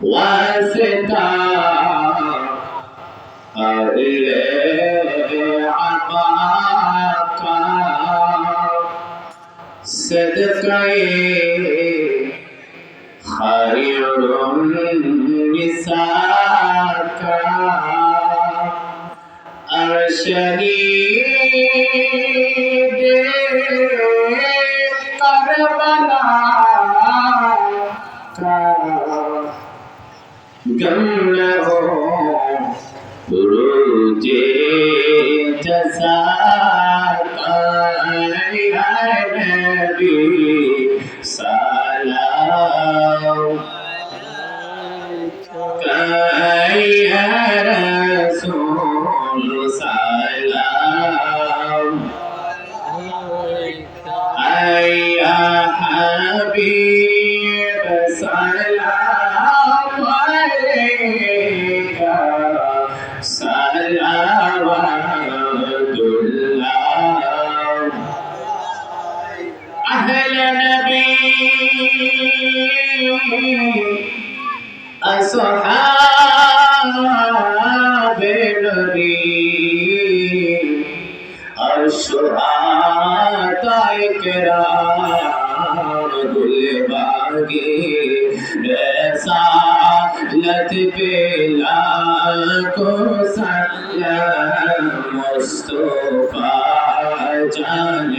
واسطة عطاك صدقه خير نساك الشهيد كربلاء جمله الكريم الشهداء الكرام كل باقي رسالة بلاكم سلام مصطفى جان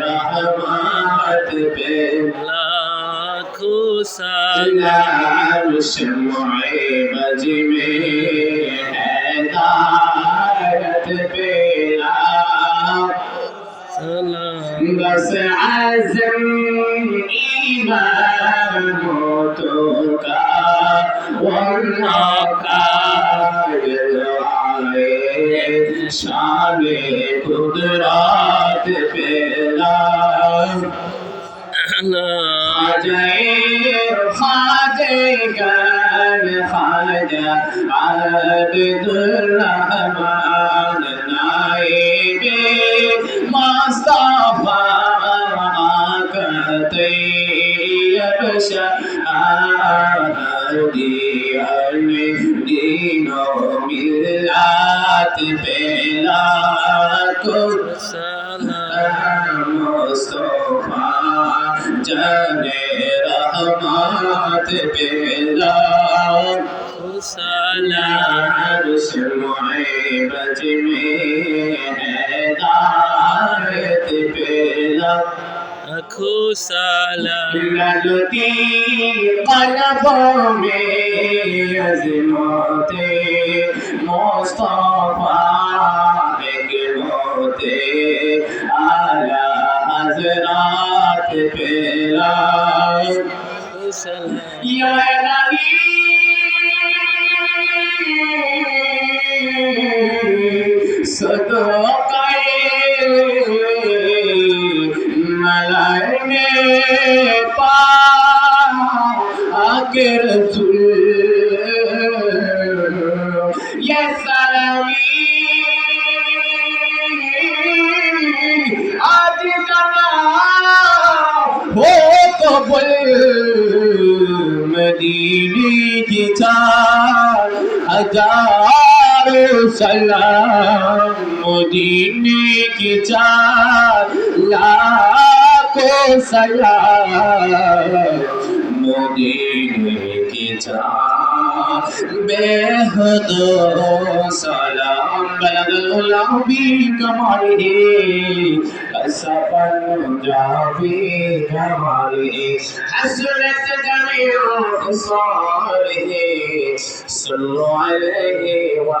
رحمت بلاكم سلام شمعي مجمعين بس عزم ایمان تو کا آئے شان قدرات پہلا خاجے خاجے گر خاجہ عبد الرحمن نائب مصطفیٰ بج میں ہے دارت پیلا লাখো সালাম। লালতি কলবো মে আজমতে মুস্তাফা একমতে আলা হযরত পেলাম। ইয়া নবী সদা رسول يا سلامي আজ জানা হো কবল মদিনে কি চার হাজার সালাম মদিনে কি চার লাখো সালাম মদিনে কি বেহদ সালাম বলদুল নবী কমালে সফল যাবে কমালে হসরত কমিও সারে সল্লাল্লাহু আলাইহি ওয়া